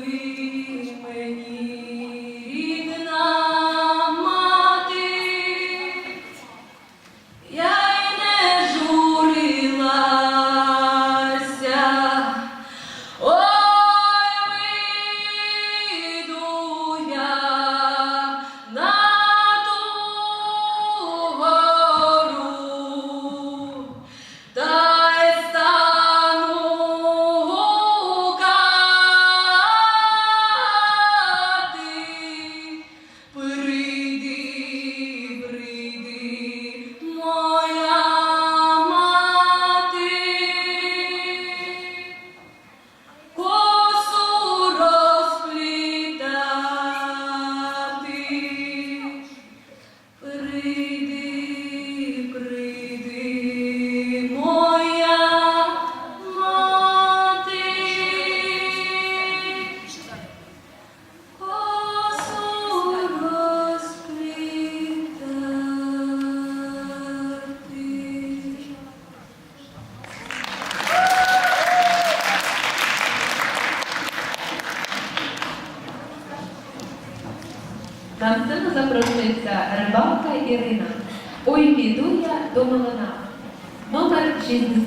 believe. Запрошується рибалка Ірина. Ой, піду я до Малина. Номер 60.